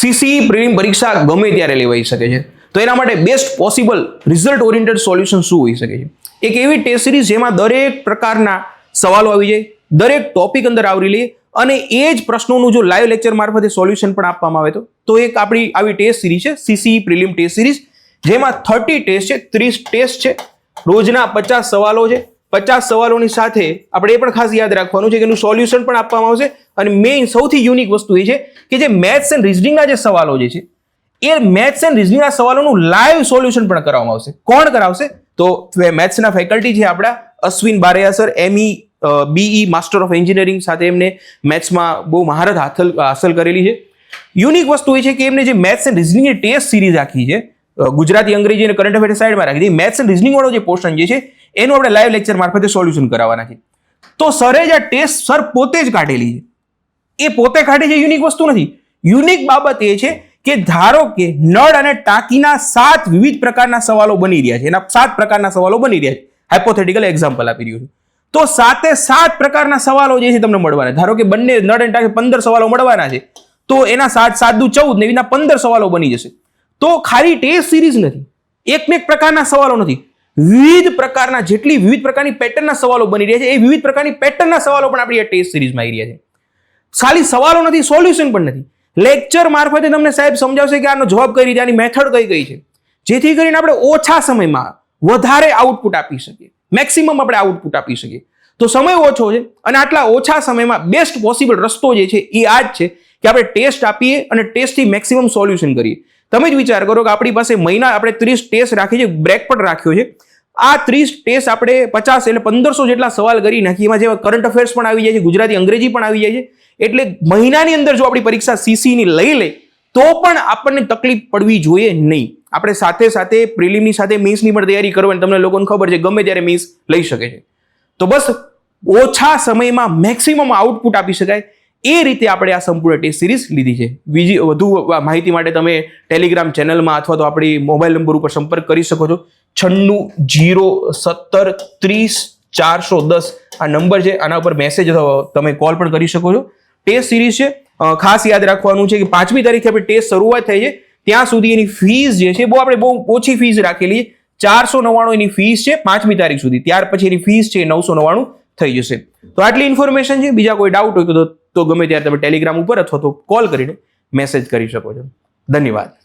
CC prelim પરીક્ષા ગમે ત્યારે લેવાઈ શકે છે. તો એના માટે best possible result oriented solution શું હોઈ શકે છે? એક એવી ટેસ્ટ સિરીઝ જેમાં દરેક પ્રકારના સવાલો આવી જાય, દરેક ટોપિક અંદર આવરી લે અને એ જ પ્રશ્નોનું જો લાઈવ લેક્ચર મારફતે સોલ્યુશન પણ આપવામાં આવે તો તો એક આપણી આવી ટેસ્ટ સિરીઝ છે સીસી પ્રિલિમ ટેસ્ટ સિરીઝ જેમાં થર્ટી ટેસ્ટ છે, ત્રીસ ટેસ્ટ છે, રોજના પચાસ સવાલો છે પચાસ સવાલોની સાથે આપણે એ પણ ખાસ યાદ રાખવાનું છે કે એનું સોલ્યુશન પણ આપવામાં આવશે. અને મેઇન સૌથી યુનિક વસ્તુ એ છે કે જે મેથ્સ એન્ડ રિઝનિંગના જે સવાલો જે છે, એ મેથ્સ એન્ડ રિઝનિંગના સવાલોનું લાઈવ સોલ્યુશન પણ કરવામાં આવશે. કોણ કરાવશે? તો મેથ્સના ફેકલ્ટી છે આપણા Ashwin Baraiya sir ME BE master of engineering સાથે એમને મેથ્સમાં બહુ મહારત હાથલ, હાંસલ કરેલી છે. યુનિક વસ્તુ એ છે કે એમને જે મેથ્સ એન્ડ રિઝનિંગની ટેસ્ટ સિરીઝ રાખી છે ગુજરાતી અંગ્રેજી અને કરંટ અફેર સાઈડમાં રાખી છે. મેથ્સ એન્ડ રિઝનિંગ વાળો જે પોર્શન જે છે એનું આપણે લાઈવ લેક્ચર મારફતે સોલ્યુશન કરાવવાના છે. તો સરે જે ટેસ્ટ સર પોતે જ કાઢેલી છે. એ પોતે કાઢે છે યુનિક વસ્તુ નથી. યુનિક બાબત એ છે કે ધારો કે નળ અને ટાંકીના સાત વિવિધ પ્રકારના સવાલો બની રહ્યા છે. એના સાત પ્રકારના સવાલો બની રહ્યા છે. હાઇપોથેટિકલ એક્ઝામ્પલ આપી રહ્યું છું. તો સાતે સાત પ્રકારના સવાલો જે છે તમને મળવાના ધારો કે બંને નળ અને ટાંકી પંદર સવાલો મળવાના છે. તો એના સાત સાત દુ ચૌદ ને એના પંદર સવાલો બની જશે. તો ખાલી ટેસ્ટ સિરીઝ નથી. એક ને એક પ્રકારના સવાલો નથી. વિવિધ પ્રકારના જેટલી વિવિધ પ્રકારની પેટર્નના સવાલો બની રહ્યા છે, એ વિવિધ પ્રકારની પેટર્નના સવાલો પણ આપણી આ ટેસ્ટ સિરીઝમાં આવી રહ્યા છે. ખાલી સવાલો નથી, સોલ્યુશન પણ નથી. લેક્ચર મારફતે તમને સાહેબ સમજાવશે કે આનો જવાબ કઈ રીતે, આની મેથડ કઈ કઈ છે. જેથી કરીને આપણે ઓછા સમયમાં વધારે આઉટપુટ આપી શકીએ. મેક્સિમમ આપણે આઉટપુટ આપી શકીએ. તો સમય ઓછો છે અને આટલા ઓછા સમયમાં બેસ્ટ પોસિબલ રસ્તો જે છે, એ આ જ છે કે આપણે ટેસ્ટ આપીએ અને ટેસ્ટથી મેક્સિમમ સોલ્યુશન કરીએ. તમે જ વિચાર કરો કે આપણી પાસે મહિના, આપણે ત્રીસ ટેસ્ટ રાખી છે બ્રેક પણ રાખ્યો છે. આ ત્રીસ ટેસ્ટ આપણે પચાસ એટલે પંદરસો જેટલા સવાલ કરી નાખી એમાં જેવા કરંટ અફેર્સ પણ આવી જાય છે, ગુજરાતી અંગ્રેજી પણ આવી જાય છે. એટલે મહિનાની અંદર જો આપણી પરીક્ષા સીસીની લઈ લે, તો પણ આપણને તકલીફ પડવી જોઈએ નહીં. આપણે સાથે સાથે પ્રિલિમની સાથે મીન્સની પણ તૈયારી કરવાની તમને લોકોને ખબર છે, ગમે ત્યારે મીન્સ લઈ શકે છે. તો બસ ઓછા સમયમાં મેક્સિમમ આઉટપુટ આપી શકાય. એ રીતે આપણે આ સંપૂર્ણ ટેસ્ટ સિરીઝ લીધી છે. બીજી વધુ માહિતી માટે તમે ટેલિગ્રામ ચેનલમાં અથવા તો આપણી મોબાઈલ નંબર ઉપર સંપર્ક કરી શકો છો. છન્નું જીરો સત્તર ત્રીસ ચારસો દસ આ નંબર છે. આના ઉપર મેસેજ તમે કોલ પણ કરી શકો છો. ટેસ્ટ સિરીઝ છે. ખાસ યાદ રાખવાનું છે કે પાંચમી તારીખે આપણે ટેસ્ટ શરૂઆત થઈ છે. ત્યાં સુધી એની ફીસ જે છે, બહુ આપણે બહુ ઓછી ફીસ રાખેલી ચારસો નવ્વાણું એની ફીસ છે પાંચમી તારીખ સુધી. ત્યાર પછી એની ફીસ છે નવસો નવ્વાણું થઈ જશે. તો આટલી ઇન્ફોર્મેશન છે. બીજા કોઈ ડાઉટ હોય તો તો ગમે ત્યારે તમે ટેલિગ્રામ ઉપર અથવા તો કોલ કરીને મેસેજ કરી શકો છો. ધન્યવાદ.